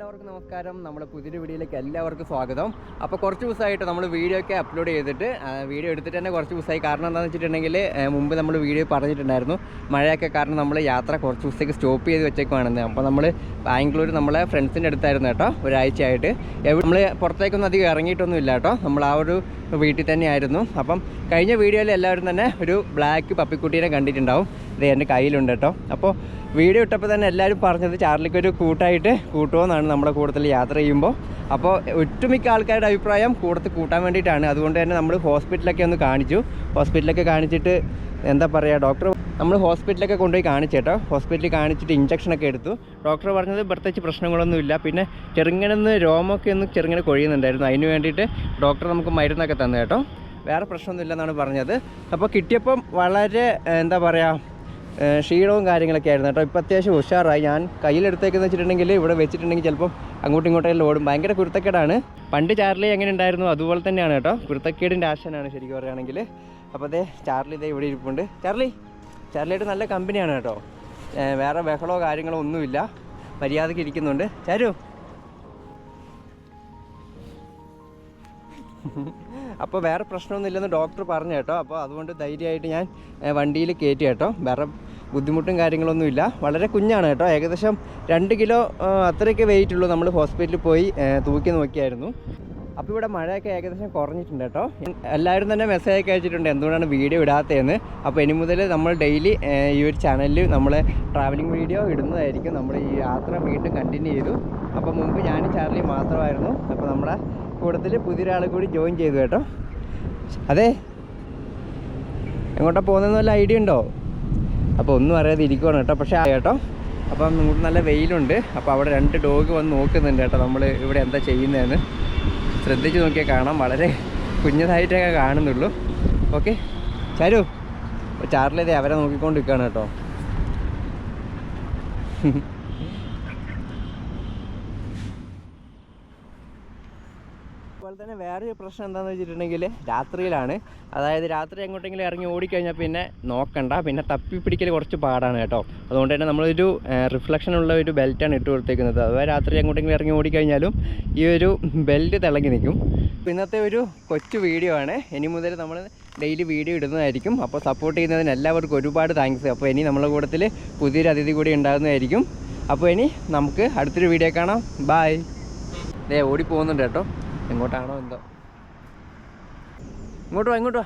എല്ലാവർക്കും നമസ്കാരം. നമ്മുടെ പുതിയൊരു വീഡിയോയിലേക്ക് എല്ലാവർക്കും സ്വാഗതം. അപ്പോൾ കുറച്ച് ദിവസമായിട്ട് നമ്മൾ വീഡിയോ ഒക്കെ അപ്ലോഡ് ചെയ്തിട്ട് വീഡിയോ എടുത്തിട്ട് തന്നെ കുറച്ച് ദിവസമായി. കാരണം എന്താണെന്ന് വെച്ചിട്ടുണ്ടെങ്കിൽ മുമ്പ് നമ്മൾ വീഡിയോ പറഞ്ഞിട്ടുണ്ടായിരുന്നു. മഴയൊക്കെ കാരണം നമ്മൾ യാത്ര കുറച്ച് ദിവസത്തേക്ക് സ്റ്റോപ്പ് ചെയ്ത് വെച്ചേക്കുവാണെന്ന്. അപ്പോൾ നമ്മൾ ബാംഗ്ലൂർ നമ്മളെ ഫ്രണ്ട്സിന്റെ അടുത്തായിരുന്നു കേട്ടോ ഒരാഴ്ചയായിട്ട്. നമ്മൾ പുറത്തേക്കൊന്നും അധികം ഇറങ്ങിയിട്ടൊന്നും ഇല്ല കേട്ടോ. നമ്മൾ ആ ഒരു വീട്ടിൽ തന്നെയായിരുന്നു. അപ്പം കഴിഞ്ഞ വീഡിയോയിൽ എല്ലാവരും തന്നെ ഒരു ബ്ലാക്ക് പപ്പിക്കുട്ടീനെ കണ്ടിട്ടുണ്ടാവും. ഇത് എന്റെ കയ്യിലുണ്ട് കേട്ടോ. അപ്പോൾ വീഡിയോ ഇട്ടപ്പോൾ തന്നെ എല്ലാവരും പറഞ്ഞത് ചാർലിക്ക് ഒരു കൂട്ടായിട്ട് കൂട്ടുമെന്നാണ് നമ്മുടെ കൂട്ടത്തിൽ യാത്ര ചെയ്യുമ്പോൾ അപ്പോൾ ഒട്ടുമിക്ക ആൾക്കാരുടെ അഭിപ്രായം കൂട്ടത്തിൽ കൂട്ടാൻ വേണ്ടിയിട്ടാണ്. അതുകൊണ്ട് തന്നെ നമ്മൾ ഹോസ്പിറ്റലൊക്കെ ഒന്ന് കാണിച്ചു. ഹോസ്പിറ്റലൊക്കെ കാണിച്ചിട്ട് എന്താ പറയുക ഡോക്ടർ നമ്മൾ ഹോസ്പിറ്റലൊക്കെ കൊണ്ടുപോയി കാണിച്ചേട്ടോ ഹോസ്പിറ്റലിൽ കാണിച്ചിട്ട് ഇഞ്ചക്ഷനൊക്കെ എടുത്തു. ഡോക്ടർ പറഞ്ഞത് പ്രത്യേകിച്ച് പ്രശ്നങ്ങളൊന്നുമില്ല പിന്നെ ചെറുങ്ങനെ ഒന്ന് രോമമൊക്കെ ഒന്ന് ചെറുങ്ങനെ കൊഴിയുന്നുണ്ടായിരുന്നു. അതിന് വേണ്ടിയിട്ട് ഡോക്ടർ നമുക്ക് മരുന്നൊക്കെ തന്നു കേട്ടോ. വേറെ പ്രശ്നമൊന്നുമില്ലെന്നാണ് പറഞ്ഞത്. അപ്പോൾ കിട്ടിയപ്പം വളരെ എന്താ പറയുക ക്ഷീണവും കാര്യങ്ങളൊക്കെ ആയിരുന്നു കേട്ടോ. ഇപ്പോൾ അത്യാവശ്യം ഉഷാറായി. ഞാൻ കയ്യിലെടുത്തേക്കെന്ന് വെച്ചിട്ടുണ്ടെങ്കിൽ ഇവിടെ വെച്ചിട്ടുണ്ടെങ്കിൽ ചിലപ്പം അങ്ങോട്ടും ഇങ്ങോട്ടും ഓടും. ഭയങ്കര കുരുത്തക്കേടാണ്. പണ്ട് ചാർലി എങ്ങനെ ഉണ്ടായിരുന്നു അതുപോലെ തന്നെയാണ് കേട്ടോ. കുരുത്തക്കേടിന്റെ ആശനാണ് ശരിക്കും പറയുകയാണെങ്കിൽ. അപ്പോൾ അതേ ചാർലി ഇതേ ഇവിടെ ഇരിപ്പുണ്ട്. ചാർലി ചാർലിയായിട്ട് നല്ല കമ്പനിയാണ് കേട്ടോ. വേറെ ബഹളമോ കാര്യങ്ങളോ ഒന്നുമില്ല. മര്യാദയ്ക്ക് ഇരിക്കുന്നുണ്ട്. ചാരു അപ്പോൾ വേറെ പ്രശ്നമൊന്നുമില്ലെന്ന് ഡോക്ടർ പറഞ്ഞു കേട്ടോ. അപ്പോൾ അതുകൊണ്ട് ധൈര്യമായിട്ട് ഞാൻ വണ്ടിയിൽ കയറ്റി കേട്ടോ. വേറെ ബുദ്ധിമുട്ടും കാര്യങ്ങളൊന്നുമില്ല. വളരെ കുഞ്ഞാണ് കേട്ടോ. ഏകദേശം രണ്ട് കിലോ അത്രയൊക്കെ വെയിറ്റ് ഉള്ളൂ. നമ്മൾ ഹോസ്പിറ്റലിൽ പോയി തൂക്കി നോക്കിയായിരുന്നു. അപ്പോൾ ഇവിടെ മഴയൊക്കെ ഏകദേശം കുറഞ്ഞിട്ടുണ്ട് കേട്ടോ. എല്ലാവരും തന്നെ മെസ്സേജ് ഒക്കെ അയച്ചിട്ടുണ്ട് എന്തുകൊണ്ടാണ് വീഡിയോ ഇടാത്തതെന്ന്. അപ്പോൾ ഇനി മുതൽ നമ്മൾ ഡെയിലി ഈ ഒരു ചാനലിൽ നമ്മൾ ട്രാവലിംഗ് വീഡിയോ ഇടുന്നതായിരിക്കും. നമ്മൾ ഈ യാത്ര വീണ്ടും കണ്ടിന്യൂ ചെയ്തു. അപ്പോൾ മുമ്പ് ഞാനും ചാർലി മാത്രമായിരുന്നു. അപ്പോൾ നമ്മുടെ കൂട്ടത്തിൽ പുതിയൊരാൾ കൂടി ജോയിൻ ചെയ്തു കേട്ടോ. അതെ. എങ്ങോട്ടാണ് പോകുന്നതെന്ന് വല്ല ഐഡിയ ഉണ്ടോ? അപ്പോൾ ഒന്നും അറിയാതെ ഇരിക്കുവാണ് കേട്ടോ. പക്ഷേ കേട്ടോ. അപ്പം നമുക്ക് നല്ല വെയിലുണ്ട്. അപ്പോൾ അവിടെ രണ്ട് ഡോഗ് വന്ന് നോക്കുന്നുണ്ട് കേട്ടോ. നമ്മൾ ഇവിടെ എന്താ ചെയ്യുന്നതെന്ന്. ശ്രദ്ധിച്ച് നോക്കിയാൽ കാണാം. വളരെ കുഞ്ഞതായിട്ടൊക്കെ കാണുന്നുള്ളൂ. ഓക്കെ ചാരു ചാർലിതേ അവരെ നോക്കിക്കൊണ്ട് നിൽക്കുകയാണ് കേട്ടോ. അതുപോലെ തന്നെ വേറൊരു പ്രശ്നം എന്താണെന്ന് വെച്ചിട്ടുണ്ടെങ്കിൽ രാത്രിയിലാണ്. അതായത് രാത്രി എങ്ങോട്ടെങ്കിലും ഇറങ്ങി ഓടിക്കഴിഞ്ഞാൽ പിന്നെ നോക്കണ്ട. പിന്നെ തപ്പി പിടിക്കൽ കുറച്ച് പാടാണ് കേട്ടോ. അതുകൊണ്ട് തന്നെ നമ്മളൊരു റിഫ്ലക്ഷൻ ഉള്ള ഒരു ബെൽറ്റാണ് ഇട്ട് കൊടുത്തേക്കുന്നത്. അഥവാ രാത്രി എങ്ങോട്ടെങ്കിലും ഇറങ്ങി ഓടിക്കഴിഞ്ഞാലും ഈ ഒരു ബെൽറ്റ് തിളങ്ങി നിൽക്കും. ഇന്നത്തെ ഒരു കൊച്ചു വീഡിയോ ആണ്. ഇനി മുതൽ നമ്മൾ ഡെയിലി വീഡിയോ ഇടുന്നതായിരിക്കും. അപ്പോൾ സപ്പോർട്ട് ചെയ്യുന്നതിന് എല്ലാവർക്കും ഒരുപാട് താങ്ക്സ് അപ്പോൾ ഇനി നമ്മളെ കൂട്ടത്തിൽ പുതിയൊരു അതിഥി കൂടി ഉണ്ടാകുന്നതായിരിക്കും. അപ്പോൾ ഇനി നമുക്ക് അടുത്തൊരു വീഡിയോ കാണാം. ബായ് ദേ ഓടി പോകുന്നുണ്ട് കേട്ടോ. എങ്ങോട്ടാണോ എന്തോ? ഇങ്ങോട്ട് വാ ഇങ്ങോട്ട് വാ.